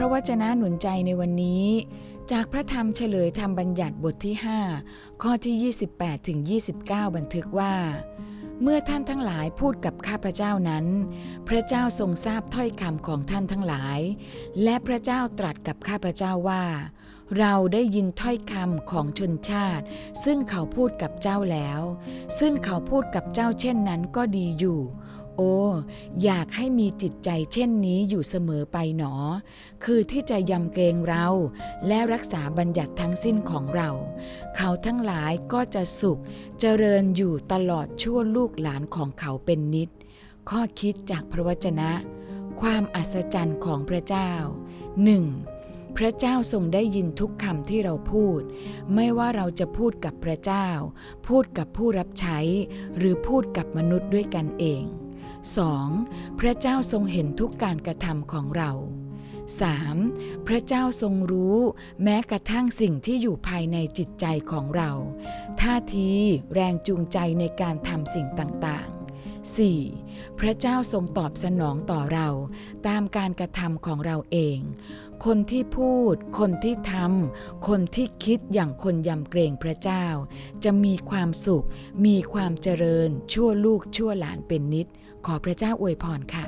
ระวจนะหนุนใจในวันนี้ จากพระธรรมเฉลยธรรมบัญญัติบทที่ 5 ข้อที่ 28ถึง29 บันทึกว่า เมื่อท่านทั้งหลายพูดกับข้าพเจ้านั้น พระเจ้าทรงทราบถ้อยคำของท่านทั้งหลาย และพระเจ้าตรัสกับข้าพเจ้าว่า เราได้ยินถ้อยคำของชนชาติ ซึ่งเขาพูดกับเจ้าแล้ว ซึ่งเขาพูดกับเจ้าเช่นนั้นก็ดีอยู่ โอ้ อยากให้มีจิตใจเช่นนี้อยู่เสมอไปหนอ คือที่จะยำเกรงเรา และรักษาบัญญัติทั้งสิ้นของเรา เขาทั้งหลายก็จะสุข เจริญอยู่ตลอดชั่วลูกหลานของเขาเป็นนิด ข้อคิดจากพระวจนะ ความอัศจรรย์ของพระเจ้า 1. พระเจ้าทรงได้ยินทุกคำที่เราพูด ไม่ว่าเราจะพูดกับพระเจ้า พูดกับผู้รับใช้ หรือพูดกับมนุษย์ด้วยกันเอง 2. พระเจ้าทรงเห็นทุกการกระทำของเรา 3. พระเจ้าทรงรู้แม้กระทั่งสิ่งที่อยู่ภายในจิตใจของเรา ท่าทีแรงจูงใจในการทำสิ่งต่างๆ 4. พระเจ้าทรงตอบสนองต่อเราตามการกระทำของเราเอง คนที่พูด คนที่ทำ คนที่คิดอย่างคนยำเกรงพระเจ้า จะมีความสุข มีความเจริญ ชั่วลูกชั่วหลานเป็นนิด ขอพระเจ้าอวยพรค่ะ